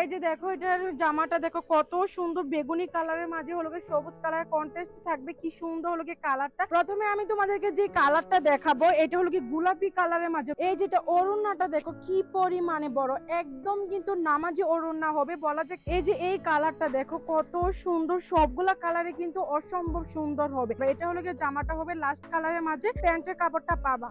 এই যে দেখো, এটার জামাটা দেখো, কত সুন্দর বেগুনি কালারের মাঝে হলো গিয়ে সবুজ কালারের কন্টেস্ট থাকবে। কি সুন্দর হলো গিয়ে কালারটা। প্রথমে আমি তোমাদেরকে যে কালারটা দেখাবো, এটা হলো কি গোলাপি কালারের মাঝে। এই যেটা অরুণাটা দেখো, কি পরিমাণে বড়। একদম কিন্তু নামাজি অরুণা হবে, বলা যাক। এই যে এই কালারটা দেখো, কত সুন্দর। সবগুলা কালারে কিন্তু অসম্ভব সুন্দর হবে। এটা হলো গিয়ে জামাটা হবে লাস্ট কালারের মাঝে, প্যান্টের কাপড়টা পাবা।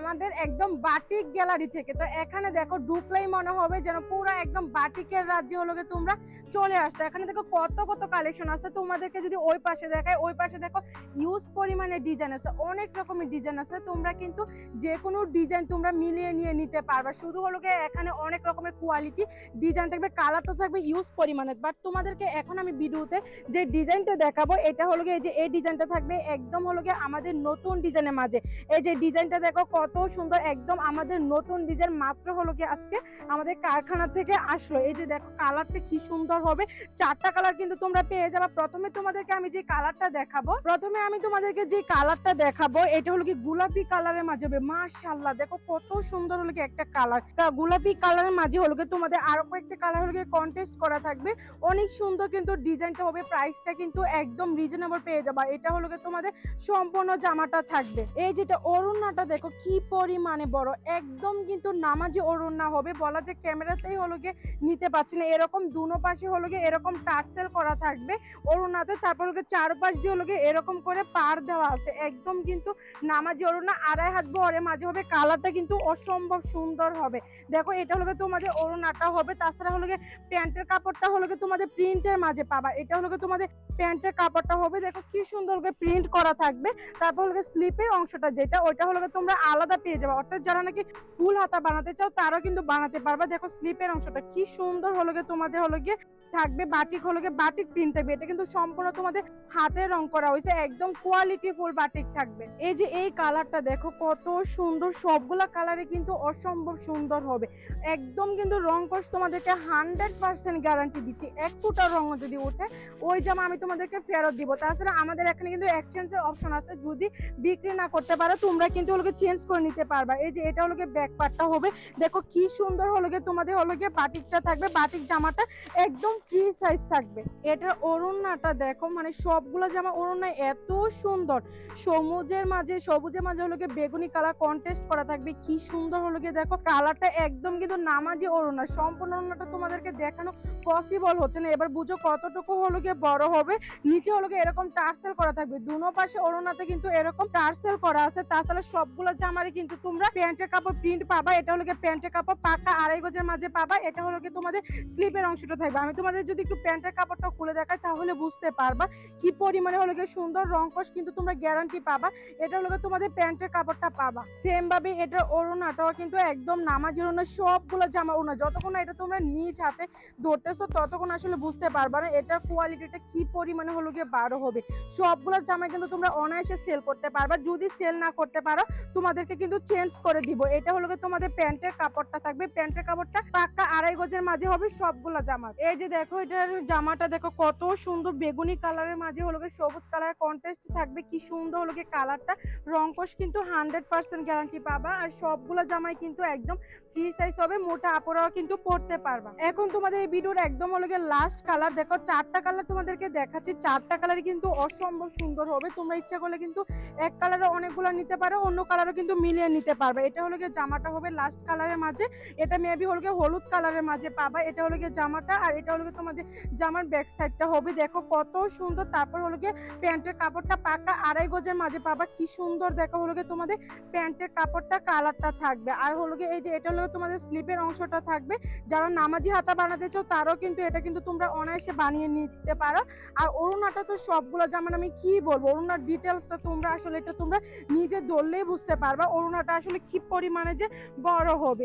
আমাদের একদম বাটিক গ্যালারি থেকে। তো এখানে দেখো ঢুকলেই মনে হবে যেন পুরো একদম বাটিকের রাজ্যে হলো গিয়ে তোমরা চলে আসছো। এখানে দেখো কত কত কালেকশন আছে। তোমাদেরকে যদি ওই পাশে দেখায় ওই পাশে দেখো ইউজ পরিমাণে ডিজাইন আছে। অনেক রকমের ডিজাইন আছে। তোমরা কিন্তু যে কোনো ডিজাইন তোমরা মিলিয়ে নিয়ে নিতে পারবা। শুধু হলো গিয়ে এখানে অনেক রকমের কোয়ালিটি ডিজাইন থাকবে কালার তো থাকবে ইউজ পরিমাণে। বাট তোমাদেরকে এখন আমি ভিডিওতে যে ডিজাইনটা দেখাবো, এটা হলো গিয়ে যে, এই ডিজাইনটা থাকবে একদম হলো গিয়ে আমাদের নতুন ডিজাইনের মাঝে। এই যে ডিজাইনটা দেখো কত সুন্দর একদম আমাদের নতুন ডিজাইন মাত্র হলো কি আজকে আমাদের কারখানা থেকে আসলো। এই যে দেখো কালারটা কি সুন্দর হবে। চারটা কালার কিন্তু তোমরা পেয়ে যাবে। প্রথমে তোমাদেরকে আমি যে কালারটা দেখাবো, প্রথমে আমি তোমাদেরকে যে কালারটা দেখাবো, এটা হলো কি গোলাপি কালারের মাঝে হবে। মাশাআল্লাহ, দেখো কত সুন্দর হলো কি একটা কালার গোলাপি কালারের মাঝে হলো কি তোমাদের আরও কয়েকটা কালার হলো কি কন্টেস্ট করা থাকবে। অনেক সুন্দর কিন্তু ডিজাইনটা হবে। প্রাইসটা কিন্তু একদম রিজনেবল পেয়ে যাবা। এটা হলো কি তোমাদের সম্পূর্ণ জামাটা থাকবে। এই যেটা অরুণাটা, দেখো কি পরিমাণে বড়। একদম কিন্তু নামাজি অরুণা হবে, বলা যে ক্যামেরাতেই হলো গিয়ে নিতে পারছি না। এরকম দুনো পাশে হলো গিয়ে এরকম টার্সেল করা থাকবে। অরুণাতে তারপর হলো চারপাশ দিয়ে হলো গিয়ে এরকম করে পার দেওয়া আছে। একদম কিন্তু নামাজি অরুণা আড়াই হাত বহরে মাঝে হবে কালারটা কিন্তু অসম্ভব সুন্দর হবে। দেখো, এটা হলো তোমাদের অরুণাটা হবে। তাছাড়া হলো গিয়ে প্যান্টের কাপড়টা হলো গিয়ে তোমাদের প্রিন্টের মাঝে পাবা। এটা হলো গিয়ে তোমাদের প্যান্টের কাপড়টা হবে, দেখো কি সুন্দর করে প্রিন্ট করা থাকবে। তারপর হলো স্লিপের অংশটা যেটা, ওইটা হলো তোমরা আলাদা পেয়ে যাবে। অর্থাৎ যারা নাকি ফুল হাতা বানাতে চাও, তারাও কিন্তু বানাতে পারবা। দেখো স্লিপের অংশটা কি সুন্দর হলো তোমাদের হলো গিয়ে থাকবে, বাটিক হলো বাটিক প্রিন্ট থাকবে। এটা কিন্তু সম্পূর্ণ তোমাদের হাতে রং করা হয়েছে, একদম কোয়ালিটি ফুল বাটিক থাকবে। এই যে এই কালারটা দেখো, কত সুন্দর, সবগুলা কালারে কিন্তু অসম্ভব সুন্দর হবে। একদম কিন্তু রং কষ তোমাদেরকে হান্ড্রেড পার্সেন্ট গ্যারান্টি দিচ্ছি, এক ফুটা রং যদি ওঠে, ওই জামা আমি তোমাদেরকে ফেরত দিব। তাছাড়া আমাদের এখানে কিন্তু এক্সচেঞ্জের অপশন আছে, যদি বিক্রি না করতে পারো, তোমরা কিন্তু হলো চেঞ্জ করে নিতে পারবা। এই যে এটা হলো ব্যাক পার্টটা হবে। দেখো কি সুন্দর হলো তোমাদের হলো বাটিকটা থাকবে, বাটিক জামাটা একদম ফ্রি সাইজ থাকবে? এটার অরুণাটা দেখো মানে সবগুলো জামা অরুণা এত সুন্দর। সবুজের মাঝে সবুজের মাঝে হলো বেগুনি কালার কন্টেস্ট করা থাকবে। কি সুন্দর হলো গিয়ে দেখো কালারটা একদম কিন্তু নামাজি অরুণা সম্পূর্ণ অরুণাটা তোমাদেরকে দেখানো পসিবল হচ্ছে না। এবার বুঝো কতটুকু হলো বড় হবে। নিচে হলো এরকম টার্সেল করা থাকবে। দুনো পাশে অরুণাতে কিন্তু এরকম টার্সেল করা আছে। তাছাড়া সবগুলো জামারে কিন্তু তোমরা প্যান্টের কাপড় প্রিন্ট পাবা। এটা হলো গিয়ে প্যান্টের কাপড় পাকা আড়াই গজের মাঝে পাবা। এটা হলো গিয়ে তোমাদের স্লিপের অংশটা থাকবে। আমি তোমাদের যদি একটু প্যান্টের কাপড়টা খুলে দেখাই তাহলে বুঝতে পারবা কি পরিমাণে হলো গিয়ে সুন্দর রংকশ কিন্তু তোমরা গ্যারান্টি পাবা এটা হলো তোমাদের প্যান্টের কাপড়টা পাবা। সেম ভাবে এটা অরুণাটাও কিন্তু একদম নামাজের অন্য সবগুলো জামা ওনা যতক্ষণ এটা তোমরা নিজ হাতে ধরতেছো, ততক্ষণ আসলে বুঝতে পারবা না এটার কোয়ালিটিটা কি পরিমাণে হলো গিয়ে বারো হবে। সবগুলো জামা কিন্তু তোমরা অনায়াসে সেল করতে পারবা, যদি সেল না করতে পারো, তোমাদেরকে কিন্তু চেঞ্জ করে দিব। এটা হলো তোমাদের প্যান্টের কাপড়টা থাকবে, প্যান্টের কাপড়টা পাক্কা আড়াই গজের মাঝে হবে সবগুলো জামা। এই যে দেখো, এটার জামাটা দেখো, কত সুন্দর বেগুনি কালারের মাঝে হলো সবুজ কালার কন্টেস্ট থাকবে। কি সুন্দর হলো কালারটা। রংকশ কিন্তু হান্ড্রেড পার্সেন্ট গ্যারান্টি পাবা আর সবগুলো জামাই কিন্তু একদম ফ্রি সাইজ হবে, মোটা আপুরাও কিন্তু পড়তে পারবা। এখন তোমাদের এই ভিডিওর একদম হলো লাস্ট কালার দেখো, চারটা কালার তোমাদেরকে দেখাচ্ছি। চারটা কালার কিন্তু অসম্ভব সুন্দর হবে। তোমরা ইচ্ছা করলে কিন্তু এক কালারে অনেকগুলো নিতে পারো, অন্য কালারও কিন্তু মিলিয়ে নিতে পারবে। এটা হলো গিয়ে জামাটা হবে লাস্ট কালারের মাঝে। এটা মেবি হলো গিয়ে হলুদ কালারের মাঝে পাবা। এটা হলো গিয়ে জামাটা আর এটা হলো গিয়ে তোমাদের জামার ব্যাক সাইডটা হবে। দেখো কত সুন্দর। তারপর হলো গিয়ে প্যান্টের কাপড়টা পাকা আড়াই গজের মাঝে পাবা। কি সুন্দর। দেখো হলো গিয়ে তোমাদের প্যান্টের কাপড়টা কালারটা থাকবে। আর হলো গিয়ে এই যে এটা হলো তোমাদের স্লিপের অংশটা থাকবে। যারা নামাজি হাতা বানাতে চাও, তারও কিন্তু এটা কিন্তু তোমরা অনায়াসে বানিয়ে নিতে পারো। আর অরুণাটা তো সবগুলো, যেমন আমি কি বলব অরুণার ডিটেলসটা তোমরা আসলে এটা তোমরা নিজে ধরলেই বুঝতে পারবা। অরুণাটা আসলে কি পরিমাণে যে বড় হবে।